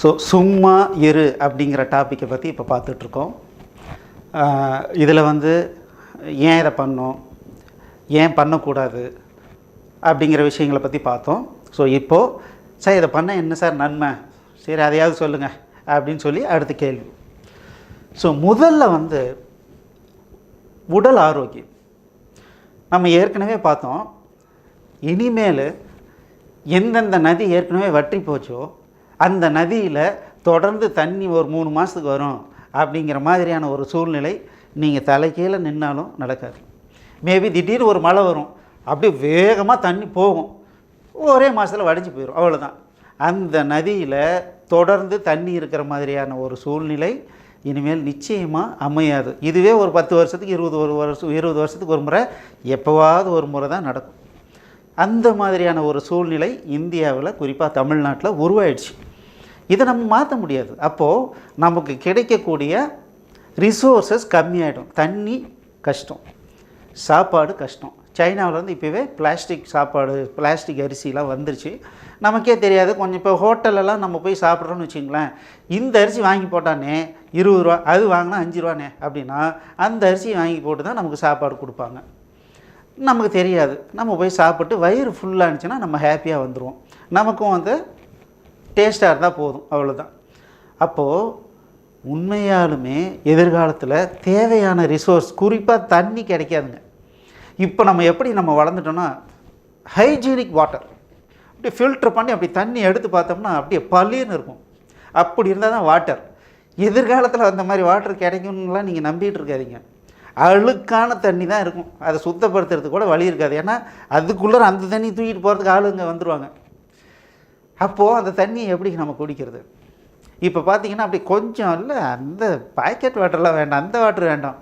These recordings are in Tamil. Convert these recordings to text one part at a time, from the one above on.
ஸோ சும்மா இரு அப்படிங்கிற டாப்பிக்கை பற்றி இப்போ பார்த்துட்ருக்கோம். இதில் வந்து ஏன் இதை பண்ணோம்? ஏன் பண்ணக்கூடாது? அப்படிங்கிற விஷயங்களை பற்றி பார்த்தோம். ஸோ இப்போது சார் இதை பண்ண என்ன சார் நன்மை? சரி அதையாவது சொல்லுங்கள் அப்படின்னு சொல்லி அடுத்த கேள்வி. ஸோ முதல்ல வந்து உடல் ஆரோக்கியம். நம்ம ஏற்கனவே பார்த்தோம். இனிமேல் எந்தெந்த நதி ஏற்கனவே வற்றி போச்சோ அந்த நதியில் தொடர்ந்து தண்ணி ஒரு மூணு மாதத்துக்கு வரும் அப்படிங்கிற மாதிரியான ஒரு சூழ்நிலை நீங்கள் தலைக்கீழே நின்னாலும் நடக்காது. மேபி திடீர்னு ஒரு மழை வரும். அப்படியே வேகமாக தண்ணி போகும். ஒரே மாதத்தில் வடிஞ்சு போயிடும் அவ்வளோதான் அந்த நதியில் தொடர்ந்து தண்ணி இருக்கிற மாதிரியான ஒரு சூழ்நிலை இனிமேல் நிச்சயமாக அமையாது. இதுவே ஒரு பத்து வருஷத்துக்கு இருபது ஒரு வருஷம் இருபது வருஷத்துக்கு ஒரு முறை எப்போவாவது ஒரு முறை தான் நடக்கும். அந்த மாதிரியான ஒரு சூழ்நிலை இந்தியாவில் குறிப்பாக தமிழ்நாட்டில் உருவாயிடுச்சு. இதை நம்ம மாற்ற முடியாது. அப்போது நமக்கு கிடைக்கக்கூடிய ரிசோர்ஸஸ் கம்மியாயிடும். தண்ணி கஷ்டம். சாப்பாடு கஷ்டம். சைனாவில் வந்து இப்போவே பிளாஸ்டிக் சாப்பாடு பிளாஸ்டிக் அரிசிலாம் வந்துருச்சு. நமக்கே தெரியாது. கொஞ்சம் இப்போ ஹோட்டலெல்லாம் நம்ம போய் சாப்பிட்றோன்னு வச்சுங்களேன். இந்த அரிசி வாங்கி போட்டானே இருபது ரூபா அது வாங்கினா அஞ்சு ரூபானே அப்படின்னா அந்த அரிசி வாங்கி போட்டு தான் நமக்கு சாப்பாடு கொடுப்பாங்க. நமக்கு தெரியாது. நம்ம போய் சாப்பிட்டு வயிறு ஃபுல்லாக இருந்துச்சுன்னா நம்ம ஹாப்பியாக வந்துடுவோம் நமக்கும் வந்து டேஸ்ட்டாக இருந்தால் போதும் அவ்வளோதான் அப்போது உண்மையாலுமே எதிர்காலத்தில் தேவையான ரிசோர்ஸ் குறிப்பாக தண்ணி கிடைக்காதுங்க. இப்போ நம்ம எப்படி நம்ம வளர்ந்துட்டோன்னா ஹைஜீனிக் வாட்டர் அப்படியே ஃபில்டர் பண்ணி அப்படி தண்ணி எடுத்து பார்த்தோம்னா அப்படியே பள்ளின்னு இருக்கும். அப்படி இருந்தால் தான் வாட்டர் எதிர்காலத்தில் அந்த மாதிரி வாட்டர் கிடைக்கும்லாம் நீங்கள் நம்பிகிட்டு இருக்காதிங்க. அழுக்கான தண்ணி தான் இருக்கும். அதை சுத்தப்படுத்துறதுக்கு கூட வழி இருக்காது. ஏன்னா அதுக்குள்ளே அந்த தண்ணி தூக்கிட்டு போகிறதுக்கு ஆளுங்க வந்துடுவாங்க அப்போது அந்த தண்ணியை எப்படி நம்ம குடிக்கிறது? இப்போ பார்த்தீங்கன்னா அப்படி கொஞ்சம் இல்லை அந்த பாக்கெட் வாட்டர்லாம் வேண்டாம் அந்த வாட்டர் வேண்டாம்.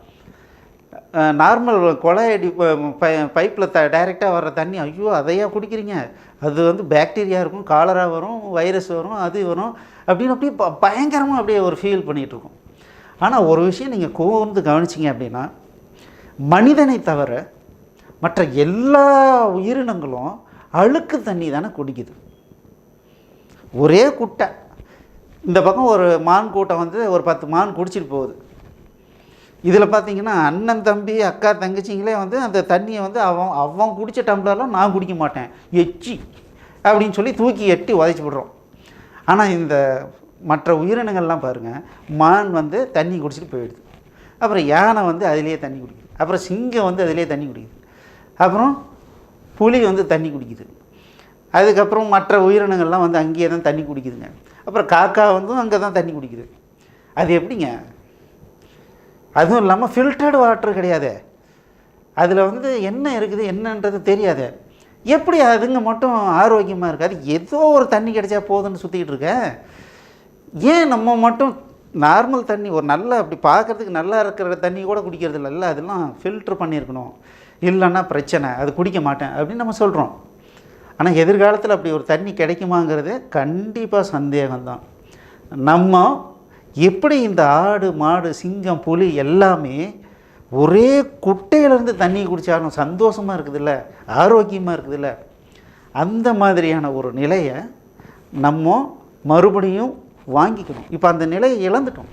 நார்மல் குழாயடி பை பைப்பில் த டைரெக்டாக வர்ற தண்ணி ஐயோ அதையா குடிக்கிறீங்க? அது வந்து பாக்டீரியா இருக்கும் காலரா வரும் வைரஸ் வரும் அது வரும் அப்படின்னு அப்படியே ப பயங்கரமாக அப்படியே ஒரு ஃபீல் பண்ணிகிட்ருக்கோம் ஆனால் ஒரு விஷயம் நீங்கள் கூர்ந்து கவனிச்சிங்க அப்படின்னா மனிதனை தவிர மற்ற எல்லா உயிரினங்களும் அழுக்கு தண்ணி தானே குடிக்குது. ஒரே குட்டை. இந்த பக்கம் ஒரு மான் கூட்டம் வந்து ஒரு பத்து மான் குடிச்சிட்டு போகுது. இதில் பார்த்தீங்கன்னா அண்ணன் தம்பி அக்கா தங்கச்சிங்களே வந்து அந்த தண்ணியை வந்து அவன் அவன் குடித்த டம்ளர்லாம் நான் குடிக்க மாட்டேன். எச்சி அப்படின்னு சொல்லி தூக்கி எட்டி உதைச்சி விடுறோம் ஆனால் இந்த மற்ற உயிரினங்கள்லாம் பாருங்கள் மான் வந்து தண்ணி குடிச்சிட்டு போயிடுது. அப்புறம் யானை வந்து அதிலேயே தண்ணி குடிக்குது. அப்புறம் சிங்கம் வந்து அதிலேயே தண்ணி குடிக்குது. அப்புறம் புலி வந்து தண்ணி குடிக்குது. அதுக்கப்புறம் மற்ற உயிரினங்கள்லாம் வந்து அங்கேயே தான் தண்ணி குடிக்குதுங்க. அப்புறம் காக்கா வந்து அங்கே தான் தண்ணி குடிக்குது. அது எப்படிங்க? அதுவும் இல்லாமல் ஃபில்டர்டு வாட்டர் கிடையாது. அதில் வந்து என்ன இருக்குது என்னன்றது தெரியாது. எப்படி அதுங்க மட்டும் ஆரோக்கியமாக இருக்காது ஏதோ ஒரு தண்ணி கிடைச்சா போதுன்னு சுற்றிக்கிட்டு இருக்க. ஏன் நம்ம மட்டும் நார்மல் தண்ணி ஒரு நல்ல அப்படி பார்க்குறதுக்கு நல்லா இருக்கிற தண்ணி கூட குடிக்கிறது இல்லை அதெல்லாம் ஃபில்ட்ரு பண்ணியிருக்கணும். இல்லைன்னா பிரச்சனை அது குடிக்க மாட்டேன் அப்படின்னு நம்ம சொல்கிறோம் ஆனால் எதிர்காலத்தில் அப்படி ஒரு தண்ணி கிடைக்குமாங்கிறது கண்டிப்பாக சந்தேகம்தான். நம்ம எப்படி இந்த ஆடு மாடு சிங்கம் புலி எல்லாமே ஒரே குட்டையிலேருந்து தண்ணி குடித்தாலும் சந்தோஷமாக இருக்குதுல்ல ஆரோக்கியமாக இருக்குதுல்ல அந்த மாதிரியான ஒரு நிலையை நம்ம மறுபடியும் வாங்கிக்கணும். இப்போ அந்த நிலையை இழந்துட்டோம்.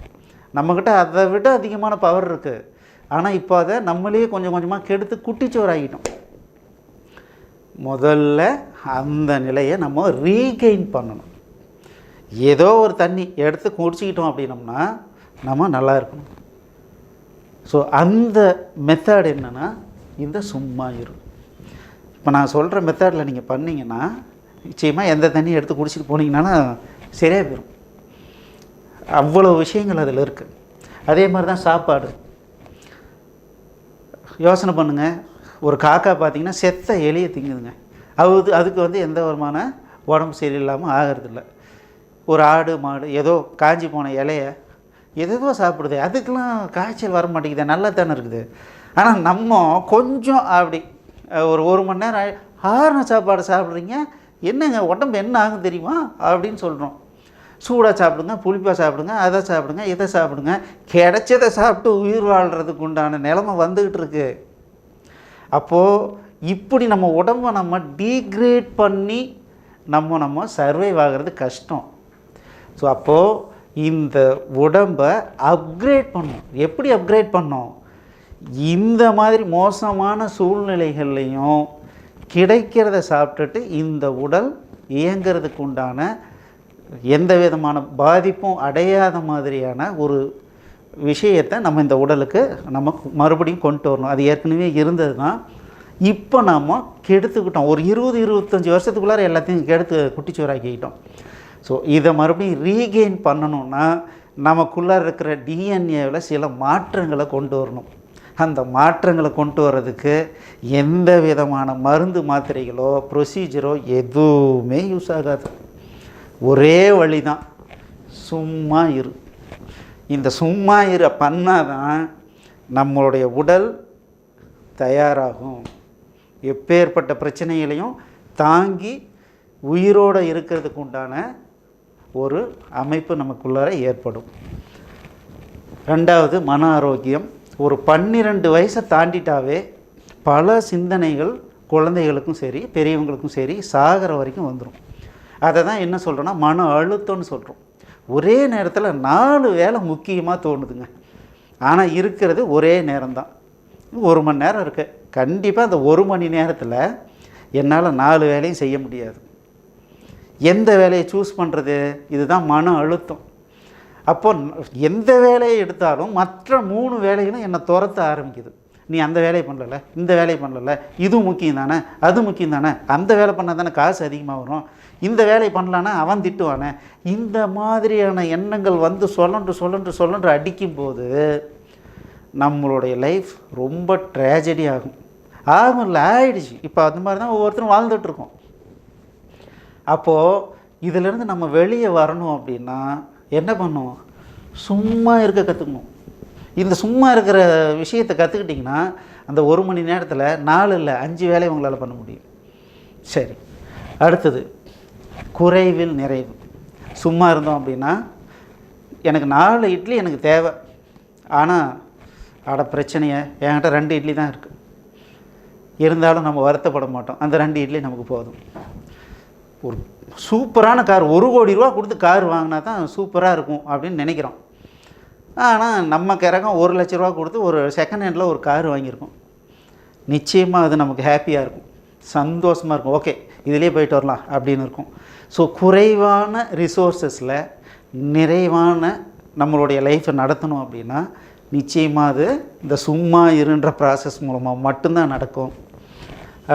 நம்மக்கிட்ட அதை விட அதிகமான பவர் இருக்குது ஆனால் இப்போ அதை நம்மளே கொஞ்சம் கொஞ்சமாக கெடுத்து குட்டிச்சோறாகிட்டோம் முதல்ல அந்த நிலையை நம்ம ரீகெயின் பண்ணணும். ஏதோ ஒரு தண்ணி எடுத்து குடிச்சிக்கிட்டோம் அப்படின்னம்னா நம்ம நல்லா இருக்கணும். ஸோ அந்த மெத்தட் என்னென்னா இந்த சும்மா இரு. இப்போ நான் சொல்கிற மெத்தடில் நீங்கள் பண்ணிங்கன்னா நிச்சயமாக எந்த தண்ணி எடுத்து குடிச்சிட்டு போனீங்கன்னா சரியாக போயிடும் அவ்வளோ விஷயங்கள் அதில் இருக்குது அதே மாதிரி தான் சாப்பாடு. யோசனை பண்ணுங்கள் ஒரு காக்கா பார்த்தீங்கன்னா செத்த எலியை திங்குதுங்க. அது அதுக்கு வந்து எந்த விதமான உடம்பு சரியில்லாமல் ஆகிறதில்ல. ஒரு ஆடு மாடு ஏதோ காஞ்சி போன இலைய எதோ சாப்பிடுது. அதுக்கெலாம் காய்ச்சல் வர மாட்டேங்குது. நல்லா தானே இருக்குது. ஆனால் நம்ம கொஞ்சம் அப்படி ஒரு ஒரு மணி நேரம் ஆறுன சாப்பாடு சாப்பிட்றீங்க. என்னங்க உடம்பு என்ன ஆகும் தெரியுமா? அப்படின்னு சொல்கிறோம் சூடாக சாப்பிடுங்க புளிப்பாக சாப்பிடுங்க அதை சாப்பிடுங்க இதை சாப்பிடுங்க. கிடைச்சதை சாப்பிட்டு உயிர் வாழ்கிறதுக்கு உண்டான நிலமை வந்துக்கிட்டு இருக்குது அப்போது இப்படி நம்ம உடம்பை நம்ம டீக்ரேட் பண்ணி நம்ம நம்ம சர்வைவ் ஆகிறது கஷ்டம். ஸோ அப்போது இந்த உடம்பை அப்கிரேட் பண்ணும் எப்படி அப்கிரேட் பண்ணோம் இந்த மாதிரி மோசமான சூழ்நிலைகள்லையும் கிடைக்கிறத சாப்பிட்டுட்டு இந்த உடல் இயங்கிறதுக்கு உண்டான எந்த விதமான பாதிப்பும் அடையாத மாதிரியான ஒரு விஷயத்தை நம்ம இந்த உடலுக்கு நம்ம மறுபடியும் கொண்டு வரணும். அது ஏற்கனவே இருந்தது தான் இப்போ நாம் கெடுத்துக்கிட்டோம். ஒரு இருபது இருபத்தஞ்சி வருஷத்துக்குள்ளார எல்லாத்தையும் கெடுத்து குட்டிச்சோறாக்கிக்கிட்டோம் ஸோ இதை மறுபடியும் ரீகெயின் பண்ணணும்னா நமக்குள்ளே இருக்கிற டிஎன்ஏவில் சில மாற்றங்களை கொண்டு வரணும். அந்த மாற்றங்களை கொண்டு வர்றதுக்கு எந்த விதமான மருந்து மாத்திரைகளோ ப்ரொசீஜரோ எதுவுமே யூஸ் ஆகாது. ஒரே வழி தான் சும்மா இரு. இந்த சும்மா இரு பண்ணாதான் நம்மளுடைய உடல் தயாராகும். எப்பேற்பட்ட பிரச்சனைகளையும் தாங்கி உயிரோடு இருக்கிறதுக்கு உண்டான ஒரு அமைப்பு நமக்குள்ளார ஏற்படும். ரெண்டாவது மன ஆரோக்கியம். ஒரு பன்னிரெண்டு வயசை தாண்டிட்டாவே பல சிந்தனைகள் குழந்தைகளுக்கும் சரி பெரியவங்களுக்கும் சரி சாகிற வரைக்கும் வந்துடும் அதை தான் என்ன சொல்கிறோன்னா மன அழுத்தம்னு சொல்கிறோம் ஒரே நேரத்தில் நாலு வேலை முக்கியமாக தோணுதுங்க. ஆனால் இருக்கிறது ஒரே நேரம்தான். ஒரு மணி நேரம் இருக்குது கண்டிப்பாக அந்த ஒரு மணி நேரத்தில் என்னால் நாலு வேலையும் செய்ய முடியாது. எந்த வேலையை சூஸ் பண்ணுறது இதுதான் மன அழுத்தம். அப்போ எந்த வேலையை எடுத்தாலும் மற்ற மூணு வேலைகளும் என்னை துரத்த ஆரம்பிக்குது. நீ அந்த வேலையை பண்ணல இந்த வேலையை பண்ணலை இது முக்கியம் தானே அது முக்கியம் தானே அந்த வேலை பண்ணால் தானே காசு அதிகமாக வரும். இந்த வேலையை பண்ணலான்னா அவன் திட்டுவானே. இந்த மாதிரியான எண்ணங்கள் வந்து சொல்லன்று சொல்லன்று சொல்லன்று அடிக்கும்போது நம்மளுடைய லைஃப் ரொம்ப ட்ராஜடி ஆகும். ஆகும்ல இல்லை ஆயிடுச்சு. இப்போ அந்த மாதிரி தான் ஒவ்வொருத்தரும் வாழ்ந்துட்டுருக்கோம். அப்போது இதிலேருந்து நம்ம வெளியே வரணும் அப்படின்னா என்ன பண்ணுவோம்? சும்மா இருக்க கற்றுக்கணும் இந்த சும்மா இருக்கிற விஷயத்தை கற்றுக்கிட்டிங்கன்னா அந்த ஒரு மணி நேரத்தில் நாலு இல்லை அஞ்சு வேலையை உங்களால் பண்ண முடியும். சரி அடுத்தது குறைவில் நிறைவு. சும்மா இருந்தோம் அப்படின்னா எனக்கு நாலு இட்லி எனக்கு தேவை. ஆனால் அட பிரச்சனையை என்கிட்ட ரெண்டு இட்லி தான் இருக்குது இருந்தாலும் நம்ம வருத்தப்பட மாட்டோம். அந்த ரெண்டு இட்லி நமக்கு போதும். ஒரு சூப்பரான கார் ஒரு கோடி ரூபா கொடுத்து கார் வாங்கினா தான் சூப்பராக இருக்கும் அப்படின்னு நினைக்கிறோம். ஆனால் நம்ம கிறகம் ஒரு லட்ச ரூபா கொடுத்து ஒரு செகண்ட் ஹேண்டில் ஒரு கார் வாங்கியிருக்கோம். நிச்சயமாக அது நமக்கு ஹாப்பியாக இருக்கும். சந்தோஷமாக இருக்கும். ஓகே இதிலே போயிட்டு வரலாம் அப்படின்னு இருக்கும். ஸோ குறைவான ரிசோர்ஸஸில் நிறைவான நம்மளுடைய லைஃப்பை நடத்தணும் அப்படின்னா நிச்சயமாக அது இந்த சும்மா இருன்ற ப்ராசஸ் மூலமாக மட்டும்தான் நடக்கும்.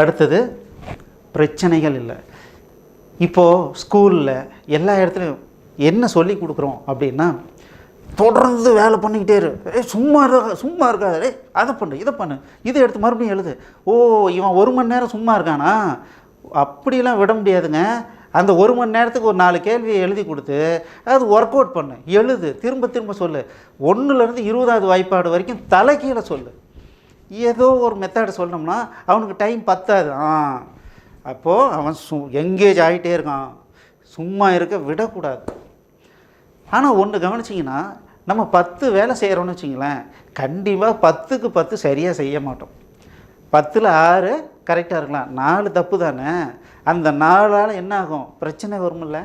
அடுத்தது பிரச்சனைகள் இல்லை. இப்போது ஸ்கூலில் எல்லா இடத்துலையும் என்ன சொல்லி கொடுக்குறோம் அப்படின்னா தொடர்ந்து வேலை பண்ணிக்கிட்டே இரு. ஏ சும்மா இருக்க சும்மா இருக்காது. ஏய் அதை பண்ணு இதை பண்ணு. இதை எடுத்து மறுபடியும் எழுது. ஓ இவன் ஒரு மணி நேரம் சும்மா இருக்கானா? அப்படிலாம் விட முடியாதுங்க. அந்த ஒரு மணி நேரத்துக்கு ஒரு நாலு கேள்வியை எழுதி கொடுத்து அது ஒர்க் அவுட் பண்ணு. எழுது திரும்ப திரும்ப சொல்லு. ஒன்றுலேருந்து இருபதாவது வாய்ப்பாடு வரைக்கும் தலைக்கீழே சொல்லு. ஏதோ ஒரு மெத்தடை சொன்னோம்னா அவனுக்கு டைம் பத்தாது. ஆ அப்போது அவன் சு எங்கேஜ் ஆகிட்டே இருக்கான். சும்மா இருக்க விடக்கூடாது. ஆனால் ஒன்று கவனிச்சிங்கன்னா நம்ம பத்து வேலை செய்கிறோன்னு வச்சிங்களேன் கண்டிப்பாக பத்துக்கு பத்து சரியாக செய்ய மாட்டோம். பத்தில் ஆறு கரெக்டாக இருக்கலாம். நாலு தப்பு தானே? அந்த நாலால் என்ன ஆகும்? பிரச்சனை வரும்ல.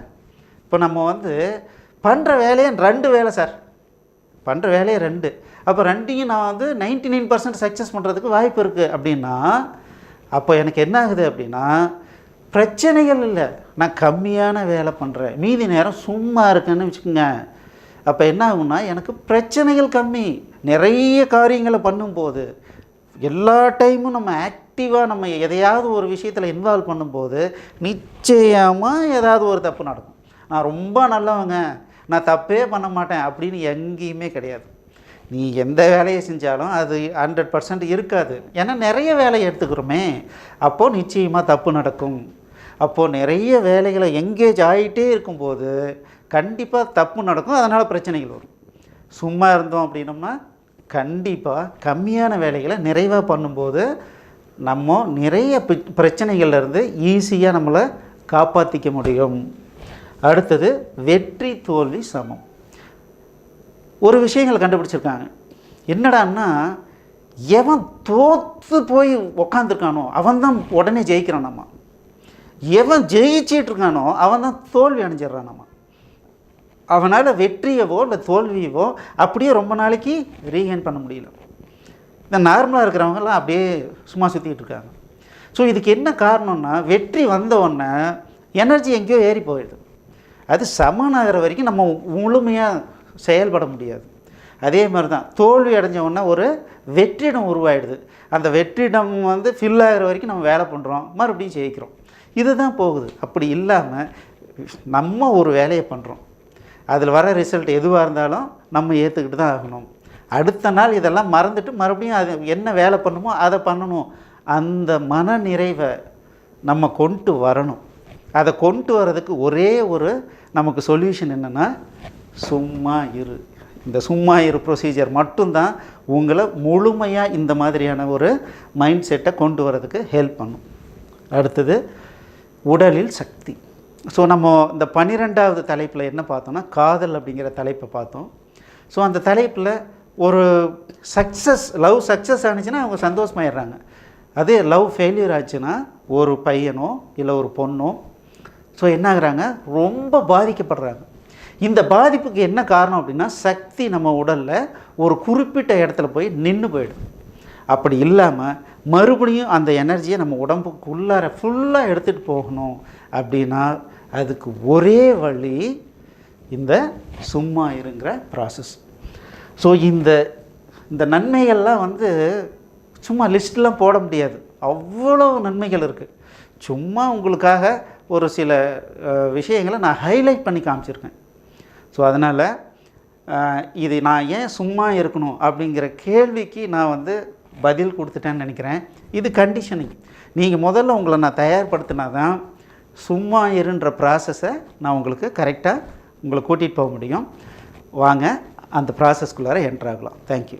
இப்போ நம்ம வந்து பண்ணுற வேலையை ரெண்டு வேலை சார் பண்ணுற வேலையே ரெண்டு. அப்போ ரெண்டையும் நான் வந்து நைன்டி நைன் பர்சன்ட் சக்ஸஸ் பண்ணுறதுக்கு வாய்ப்பு இருக்குது அப்படின்னா அப்போ எனக்கு என்ன ஆகுது அப்படின்னா பிரச்சனைகள் இல்லை. நான் கம்மியான வேலை பண்ணுறேன் மீதி நேரம் சும்மா இருக்கேன்னு வச்சுக்கோங்க. அப்போ என்ன ஆகும்னா எனக்கு பிரச்சனைகள் கம்மி. நிறைய காரியங்களை பண்ணும்போது எல்லா டைமும் நம்ம ஆக்டிவாக நம்ம எதையாவது ஒரு விஷயத்தில் இன்வால்வ் பண்ணும்போது நிச்சயமாக ஏதாவது ஒரு தப்பு நடக்கும். நான் ரொம்ப நல்லவங்க. நான் தப்பே பண்ண மாட்டேன் அப்படின்னு எங்கேயுமே கிடையாது. நீ எந்த வேலையை செஞ்சாலும் அது ஹண்ட்ரட் பர்சன்ட் இருக்காது. ஏன்னா நிறைய வேலையை எடுத்துக்கிறோமே. அப்போது நிச்சயமாக தப்பு நடக்கும். அப்போது நிறைய வேலைகளை எங்கேஜ் ஆகிட்டே இருக்கும்போது கண்டிப்பாக தப்பு நடக்கும். அதனால் பிரச்சனைகள் வரும். சும்மா இருந்தோம் அப்படின்னோம்னா கண்டிப்பாக கம்மியான வேலைகளை நிறைவாக பண்ணும்போது நம்ம நிறைய பிரச்சனைகள்லேருந்து ஈஸியாக நம்மளை காப்பாற்றிக்க முடியும். அடுத்தது வெற்றி தோல்வி சமம். ஒரு விஷயங்களை கண்டுபிடிச்சிருக்காங்க. என்னடான்னா எவன் தோற்று போய் உக்காந்துருக்கானோ அவன் தான் உடனே ஜெயிக்கிறான் நம்ம. எவன் ஜெயிச்சிட்டு இருக்கானோ அவன் தான் தோல்வி அடைஞ்சிடுறான் நம்ம. அவனால் வெற்றியவோ இல்லை தோல்வியவோ அப்படியே ரொம்ப நாளைக்கு ரீகெயின் பண்ண முடியல. இந்த நார்மலாக இருக்கிறவங்கலாம் அப்படியே சும்மா சுற்றிக்கிட்டு இருக்காங்க ஸோ இதுக்கு என்ன காரணம்னா வெற்றி வந்தவுடனே எனர்ஜி எங்கேயோ ஏறி போயிடுது. அது சமனாகிற வரைக்கும் நம்ம முழுமையாக செயல்பட முடியாது. அதே மாதிரி தான் தோல்வி அடைஞ்சவுடனே ஒரு வெற்றிடம் உருவாயிடுது. அந்த வெற்றிடம் வந்து ஃபில் ஆகிற வரைக்கும் நம்ம வேலை பண்ணுறோம் மறுபடியும் ஜெயிக்கிறோம். இதுதான் போகுது. அப்படி இல்லாமல் நம்ம ஒரு வேலையை பண்ணுறோம் அதில் வர ரிசல்ட் எதுவாக இருந்தாலும் நம்ம ஏற்றுக்கிட்டு தான் ஆகணும். அடுத்த நாள் இதெல்லாம் மறந்துட்டு மறுபடியும் அது என்ன வேலை பண்ணுமோ அதை பண்ணணும். அந்த மன நிறைவை நம்ம கொண்டு வரணும். அதை கொண்டு வர்றதுக்கு ஒரே ஒரு நமக்கு சொல்யூஷன் என்னென்னா சும்மா இரு. இந்த சும்மா இரு ப்ரொசீஜர் மட்டும்தான் உங்களை முழுமையாக இந்த மாதிரியான ஒரு மைண்ட் செட்டை கொண்டு வரதுக்கு ஹெல்ப் பண்ணும். அடுத்தது உடலில் சக்தி. ஸோ நம்ம இந்த பன்னிரெண்டாவது தலைப்பில் என்ன பார்த்தோம்னா காதல் அப்படிங்கிற தலைப்பை பார்த்தோம். ஸோ அந்த தலைப்பில் ஒரு சக்ஸஸ் லவ் சக்ஸஸ் ஆனிச்சுன்னா அவங்க சந்தோஷமாயிடுறாங்க. அதே லவ் ஃபெயிலியர் ஆச்சுன்னா ஒரு பையனோ இல்லை ஒரு பொண்ணோ ஸோ என்ன ஆகுறாங்க ரொம்ப பாதிக்கப்படுறாங்க. இந்த பாதிப்புக்கு என்ன காரணம் அப்படின்னா சக்தி நம்ம உடலில் ஒரு குறிப்பிட்ட இடத்துல போய் நின்று போயிடும் அப்படி இல்லாமல் மறுபடியும் அந்த எனர்ஜியை நம்ம உடம்புக்கு உள்ளார ஃபுல்லாக எடுத்துகிட்டு போகணும் அப்படின்னா அதுக்கு ஒரே வழி இந்த சும்மா இருங்கிற ப்ராசஸ் ஸோ இந்த இந்த நன்மைகள்லாம் வந்து சும்மா லிஸ்ட்லாம் போட முடியாது. அவ்வளோ நன்மைகள் இருக்குது சும்மா உங்களுக்காக ஒரு சில விஷயங்களை நான் ஹைலைட் பண்ணி காமிச்சிருக்கேன். ஸோ அதனால் இது நான் ஏன் சும்மா இருக்கணும் அப்படிங்கிற கேள்விக்கு நான் வந்து பதில் கொடுத்துட்டேன்னு நினைக்கிறேன். இது கண்டிஷனிங் நீங்கள் முதல்ல உங்களை நான் தயார்படுத்தினா தான் சும்மா இருன்ற ப்ராசஸை நான் உங்களுக்கு கரெக்டாக உங்களை கூட்டிகிட்டு போக முடியும். வாங்க அந்த ப்ராசஸ்குள்ளார என்ட்ராகலாம் தேங்க்யூ